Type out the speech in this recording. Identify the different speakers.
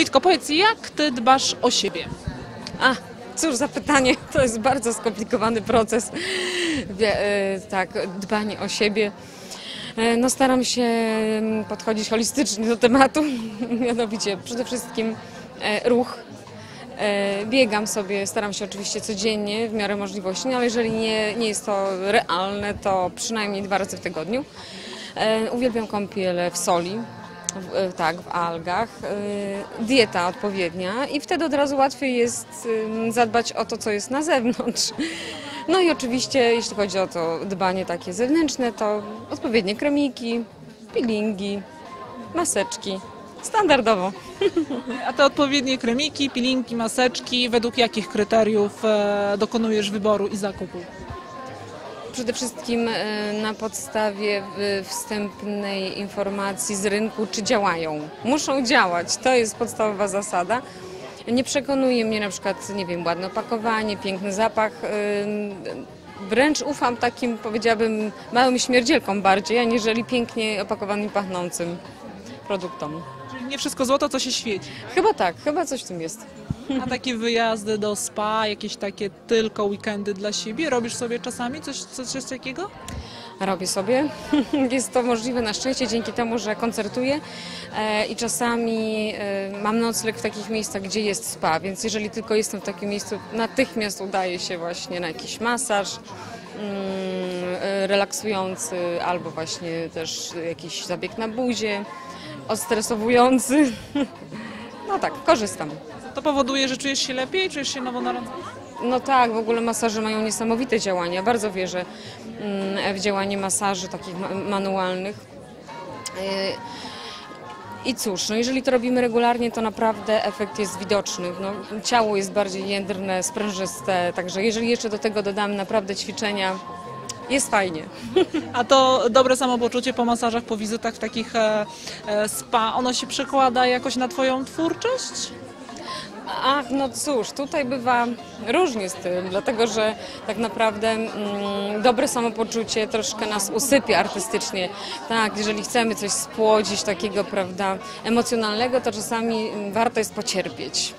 Speaker 1: Litko, powiedz, jak ty dbasz o siebie?
Speaker 2: A, cóż za pytanie, to jest bardzo skomplikowany proces. E, tak, dbanie o siebie. E, No staram się mm, podchodzić holistycznie do tematu, mianowicie przede wszystkim e, ruch. Biegam sobie, staram się oczywiście codziennie w miarę możliwości, no ale jeżeli nie, nie jest to realne, to przynajmniej dwa razy w tygodniu. Uwielbiam kąpiele w soli, w, e, tak, w algach, e, dieta odpowiednia i wtedy od razu łatwiej jest zadbać o to, co jest na zewnątrz. No i oczywiście, jeśli chodzi o to dbanie takie zewnętrzne, to odpowiednie kremiki, peelingi, maseczki, standardowo.
Speaker 1: A te odpowiednie kremiki, pilinki, maseczki, według jakich kryteriów e, dokonujesz wyboru i zakupu?
Speaker 2: Przede wszystkim e, na podstawie wstępnej informacji z rynku, czy działają. Muszą działać, to jest podstawowa zasada. Nie przekonuje mnie na przykład, nie wiem, ładne opakowanie, piękny zapach. Ym, Wręcz ufam takim, powiedziałabym, małym śmierdzielkom bardziej, aniżeli pięknie opakowanym, pachnącym produktom.
Speaker 1: Nie wszystko złoto, co się świeci.
Speaker 2: Chyba tak, chyba coś w tym jest.
Speaker 1: A takie wyjazdy do spa, jakieś takie tylko weekendy dla siebie, robisz sobie czasami coś, coś takiego?
Speaker 2: Robię sobie. Jest to możliwe na szczęście dzięki temu, że koncertuję e, i czasami e, mam nocleg w takich miejscach, gdzie jest spa, więc jeżeli tylko jestem w takim miejscu, natychmiast udaje się właśnie na jakiś masaż relaksujący albo właśnie też jakiś zabieg na buzie, odstresowujący. No tak, korzystam.
Speaker 1: To powoduje, że czujesz się lepiej, czujesz się nowonarodzony?
Speaker 2: No tak, w ogóle masaże mają niesamowite działania. Bardzo wierzę mm, w działanie masaży takich ma- manualnych. I cóż, no jeżeli to robimy regularnie, to naprawdę efekt jest widoczny. No, ciało jest bardziej jędrne, sprężyste, także jeżeli jeszcze do tego dodamy naprawdę ćwiczenia, jest fajnie.
Speaker 1: A to dobre samopoczucie po masażach, po wizytach w takich e, e, spa, ono się przekłada jakoś na twoją twórczość?
Speaker 2: Ach, no cóż, tutaj bywa różnie z tym, dlatego że tak naprawdę mm, dobre samopoczucie troszkę nas usypia artystycznie. Tak, jeżeli chcemy coś spłodzić takiego, prawda, emocjonalnego, to czasami mm, warto jest pocierpieć.